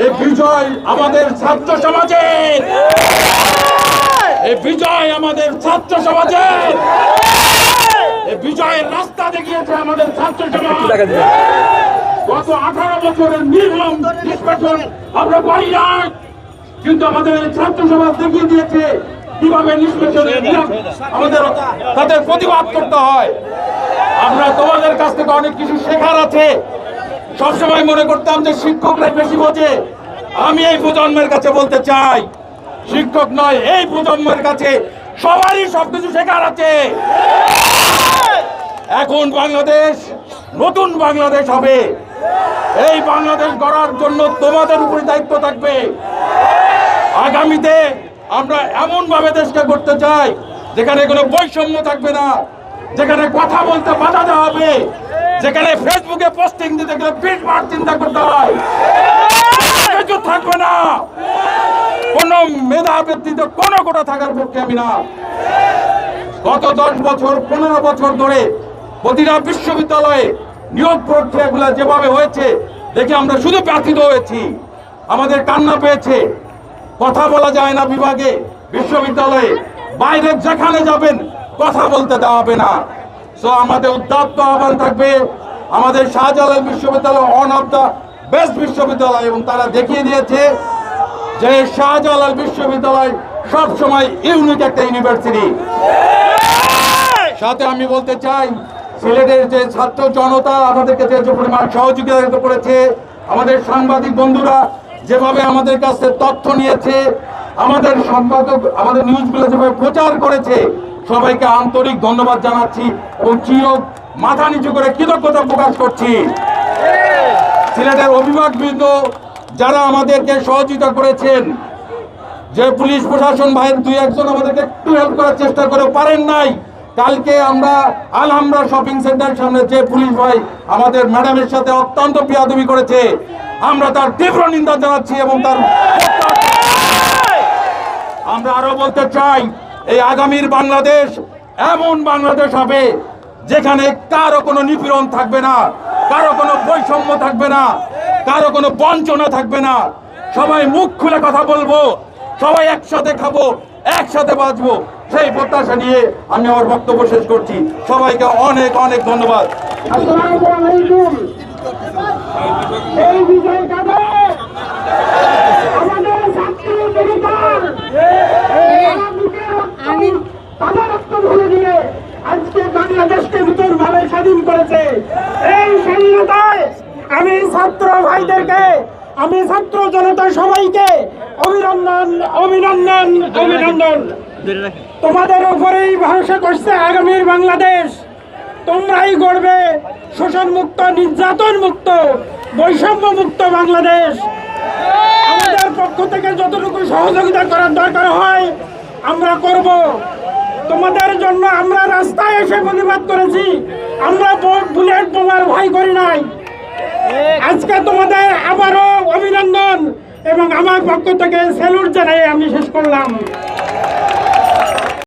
এই বিজয় আমাদের ছাত্র সমাজের এই বিজয় আমাদের ছাত্র সমাজের এই বিজয়ের রাস্তা দেখিয়েছে আমাদের ছাত্র সমাজ। গত আঠারো বছরের নির্মম নিষ্পেষণ আমরা পারি না। কিন্তু আমাদের ছাত্র সমাজ দেখিয়ে দিয়েছে কীভাবে নিষ্পেষণের আমাদের তাদের প্রতিবাদ করতে হয়। আমরা তোমাদের কাছ থেকে অনেক কিছু শেখার আছে। সবসময় মনে করতাম যে শিক্ষকরাই বেশি বোঝে। আমি এই প্রজন্মের কাছে বলতে চাই, শিক্ষক নয়, এই প্রজন্মের কাছে সবারই সবকিছু শেখার আছে। এখন বাংলাদেশ, নতুন বাংলাদেশ হবে। এই বাংলাদেশ গড়ার জন্য তোমাদের উপরে দায়িত্ব থাকবে। আগামীতে আমরা এমন ভাবে দেশকে করতে চাই, যেখানে কোনো বৈষম্য থাকবে না, যেখানে কথা বলতে বাধা দেওয়া হবে। যেখানে ফেসবুকে পোস্টিং দিতে গেলে পিট মার চিন্তা করতে হয়। কিছু থাকবে না। কোনো মেধা ব্যক্তিতে কোনো কোটা থাকার পক্ষে আমি না। গত দশ বছর, পনেরো বছর ধরে প্রতিটা বিশ্ববিদ্যালয়ে নিয়োগ প্রক্রিয়াগুলো যেভাবে হয়েছে, দেখে আমরা শুধু ব্যথিত হয়েছি। আমাদের কান্না পেয়েছে। কথা বলা যায় না বিভাগে। বিশ্ববিদ্যালয়ে বাইরে যেখানে যাবেন, কথা বলতে দেওয়া হবে না। সো আমাদের উদ্যাপ্ত আহ্বান থাকবে আমাদের শাহজালাল বিশ্ববিদ্যালয় অন অফ দ্য বেস্ট বিশ্ববিদ্যালয় এবং তারা দেখিয়ে দিয়েছে যে শাহজালাল বিশ্ববিদ্যালয় সব সময় ইউনিক একটা ইউনিভার্সিটি সাথে আমি বলতে চাই, সিলেটের যে ছাত্র জনতা আমাদেরকে যে পরিমাণ সহযোগিতা করেছে, আমাদের সাংবাদিক বন্ধুরা যেভাবে আমাদের কাছে তথ্য নিয়েছে, আমাদের সম্পাদক, আমাদের নিউজগুলো যেভাবে প্রচার করেছে সবাইকে আন্তরিক ধন্যবাদ জানাচ্ছি এবং চির মাথা নিচু করে কৃতজ্ঞতা প্রকাশ করছি। সিলেটের অভিভাবকবৃন্দ যারা আমাদেরকে সহযোগিতা করেছেন, যে পুলিশ প্রশাসন ভাইয়ের দুই একজন আমাদেরকে একটু হেল্প করার চেষ্টা করে পারেন নাই, কালকে আমরা আলহামরা শপিং সেন্টার সামনে যে পুলিশ ভাই আমাদের ম্যাডামের সাথে অত্যন্ত পিয়াদবি করেছে, আমরা তার তীব্র নিন্দা জানাচ্ছি এবং তার আমরা আরও বলতে চাই এই আগামীর বাংলাদেশ এমন বাংলাদেশ হবে যেখানে কারও কোনো নিপীড়ন থাকবে না, কারও কোনো বৈষম্য থাকবে না, কারও কোনো বঞ্চনা থাকবে না। সবাই মুখ খুলে কথা বলব, সবাই একসাথে খাব, একসাথে বাঁচবো। সেই প্রত্যাশা নিয়ে আমি আমার বক্তব্য শেষ করছি। সবাইকে অনেক অনেক ধন্যবাদ আসসালামু আলাইকুম এই বিজয় কাজে আমাদের ছাত্র পরিবার আমি তাদের রক্ত ভরে দিয়ে আজকে বাংলাদেশকে নতুন ভাবে স্বাধীন করেছে এই স্বাধীনতায় আমি ছাত্র ভাইদেরকে, আমি ছাত্র জনতা সবাইকে অভিনন্দন অভিনন্দন অভিনন্দন। তোমাদের উপরেই ভরসা করছে আগামীর বাংলাদেশ। তোমরাই গড়বে শোষণ মুক্ত নির্যাতন মুক্ত বৈষম্য মুক্ত বাংলাদেশ। আমাদের পক্ষ থেকে যতটুকু সহযোগিতা করার দরকার হয়, আমরা করব। তোমাদের জন্য আমরা রাস্তায় এসে প্রতিবাদ করেছি। আমরা বুলেট বোমার ভয় করি নাই। আজকে তোমাদের আবারও অভিনন্দন এবং আমার পক্ষ থেকে স্যালুট জানাই আমি শেষ করলাম।